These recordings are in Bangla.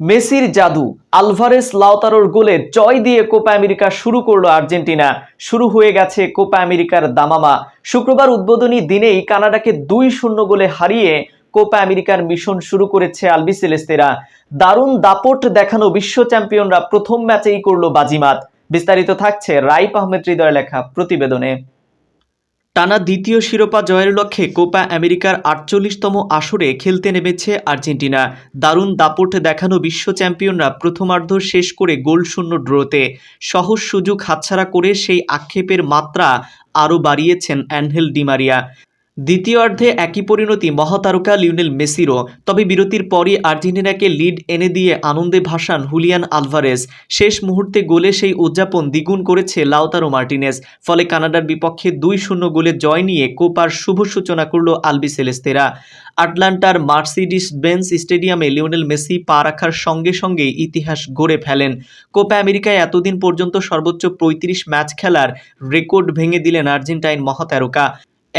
মেসির জাদু। আলভারেস লাউতারোর গোলে জয় দিয়ে কোপা আমেরিকা শুরু করল আর্জেন্টিনা। শুরু হয়ে গেছে কোপা আমেরিকার দামামা। শুক্রবার উদ্বোধনী দিনেই কানাডাকে দুই শূন্য গোলে হারিয়ে কোপা আমেরিকার মিশন শুরু করেছে আলবিসেলেস্তেরা দারুণ দাপট দেখানো বিশ্ব চ্যাম্পিয়নরা প্রথম ম্যাচেই করল বাজিমাত। বিস্তারিত থাকছে রাইপ আহমেদ হৃদয় লেখা প্রতিবেদনে। টানা দ্বিতীয় শিরোপা জয়ের লক্ষ্যে কোপা আমেরিকার আটচল্লিশতম আসরে খেলতে নেমেছে আর্জেন্টিনা। দারুণ দাপট দেখানো বিশ্ব চ্যাম্পিয়নরা প্রথমার্ধ শেষ করে গোল শূন্য ড্রোতে। সহজ সুযোগ হাতছাড়া করে সেই আক্ষেপের মাত্রা আরও বাড়িয়েছেন অ্যানহেল ডিমারিয়া। দ্বিতীয়ার্ধে একই পরিণতি মহাতারকা লিওনেল মেসিরও, তবে বিরতির পরই আর্জেন্টিনাকে লিড এনে দিয়ে আনন্দে ভাসান হুলিয়ান আলভারেজ। শেষ মুহূর্তে গোলে সেই উদযাপন দ্বিগুণ করেছে লাউতারো মার্টিনেস ফলে কানাডার বিপক্ষে দুই শূন্য গোলে জয় নিয়ে কোপার শুভ সূচনা করল আলবি সেলেস্তেরা। আটলান্টার মার্সিডিস বেন্স স্টেডিয়ামে লিওনেল মেসি পা রাখার সঙ্গে সঙ্গে ইতিহাস গড়ে ফেলেন। কোপা আমেরিকায় এতদিন পর্যন্ত সর্বোচ্চ পঁয়ত্রিশ ম্যাচ খেলার রেকর্ড ভেঙে দিলেন আর্জেন্টাইন মহাতারকা।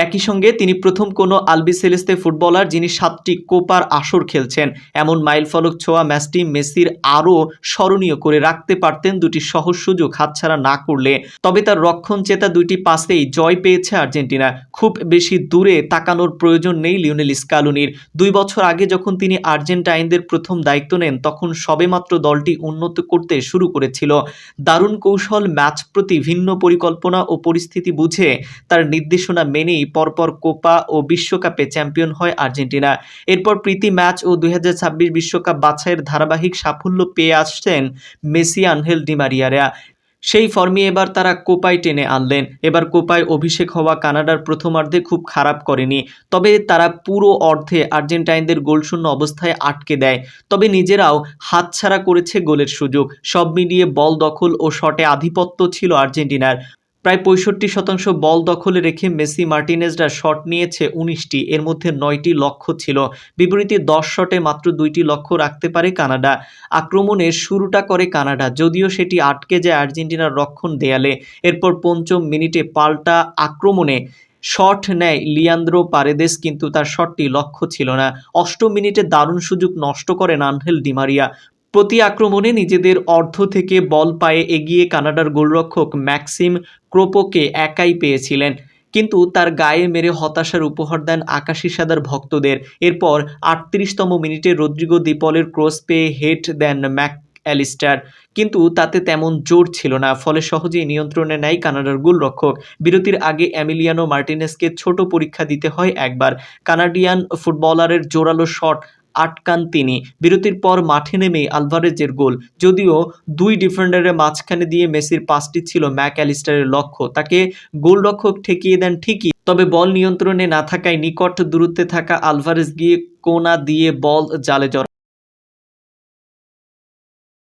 একই সঙ্গে তিনি প্রথম কোনো আলবি সেলেস্তে ফুটবলার যিনি সাতটি কোপার আসর খেলছেন। এমন মাইলফলক ছোঁয়া ম্যাচটি মেসির আরও স্মরণীয় করে রাখতে পারতেন দুটি সহজ সুযোগ হাতছাড়া না করলে। তবে তার রক্ষণ চেতা দুইটি পাসেই জয় পেয়েছে আর্জেন্টিনা। খুব বেশি দূরে তাকানোর প্রয়োজন নেই লিওনেল স্কালুনির। দুই বছর আগে যখন তিনি আর্জেন্টাইনদের প্রথম দায়িত্ব নেন, তখন সবেমাত্র দলটি উন্নত করতে শুরু করেছিল। দারুণ কৌশল, ম্যাচ প্রতি ভিন্ন পরিকল্পনা ও পরিস্থিতি বুঝে তার নির্দেশনা মেনেই পরপর কোপা ও বিশ্বকাপে চ্যাম্পিয়ন হয় আর্জেন্টিনা। এরপর প্রীতি ম্যাচ ও দুই বিশ্বকাপ বাছাইয়ের ধারাবাহিক সাফল্য পেয়ে আসছেন মেসি, আনহেল ডিমারিয়ারা সেই ফর্মে এবার তারা কোপায় টেনে আনলেন। এবার কোপায় অভিষেক হওয়া কানাডার প্রথমার্ধে খুব খারাপ করেনি। তবে তারা পুরো অর্ধে আর্জেন্টাইনদের গোলশূন্য অবস্থায় আটকে দেয়। তবে নিজেরাও হাতছাড়া করেছে গোলের সুযোগ। সব মিলিয়ে বল দখল ও শটে আধিপত্য ছিল আর্জেন্টিনার। প্রায় পঁয়ষট্টি শতাংশ বল দখলে রেখে মেসি মার্টিনেজরা শট নিয়েছে উনিশটি। এর মধ্যে নয়টি লক্ষ্য ছিল। বিপরীতে দশ শটে মাত্র দুইটি লক্ষ্য রাখতে পারে কানাডা। আক্রমণের শুরুটা করে কানাডা, যদিও সেটি আটকে যায় আর্জেন্টিনার রক্ষণ দেয়ালে। এরপর পঞ্চম মিনিটে পাল্টা আক্রমণে শট নেয় লিয়ান্দ্রো পারেদেস, কিন্তু তার শটটি লক্ষ্য ছিল না। অষ্টম মিনিটে দারুণ সুযোগ নষ্ট করেন আনহেল ডিমারিয়া। প্রতি আক্রমণে নিজেদের অর্ধ থেকে বল পায়ে এগিয়ে কানাডার গোলরক্ষক ম্যাক্সিম ক্রোপোকে একাই পেয়েছিলেন। কিন্তু তার গায়ে মেরে হতাশার উপহার দেন আকাশি সাদার ভক্তদের। এরপর আটত্রিশতম মিনিটে রদ্রিগো দিপলের ক্রস পেয়ে হেট দেন ম্যাক অ্যালিস্টার কিন্তু তাতে তেমন জোর ছিল না, ফলে সহজেই নিয়ন্ত্রণে নেয় কানাডার গোলরক্ষক। বিরতির আগে অ্যামিলিয়ানো মার্টিনেসকে ছোট পরীক্ষা দিতে হয় একবার। কানাডিয়ান ফুটবলারের জোরালো শট আটকান তিনি। বিরতির পর মাঠে নেমেই আলভারেজের গোল। যদিও দুই ডিফেন্ডারের মাঝখানে দিয়ে মেসির পাসটি ছিল ম্যাক অ্যালিস্টারের লক্ষ্য। তাকে গোলরক্ষক ঠেকিয়ে দেন ঠিকই। তবে বল নিয়ন্ত্রণে না থাকায় নিকট দূরত্বে থাকা আলভারেজ গিয়ে কোনা দিয়ে বল জালে জড়ান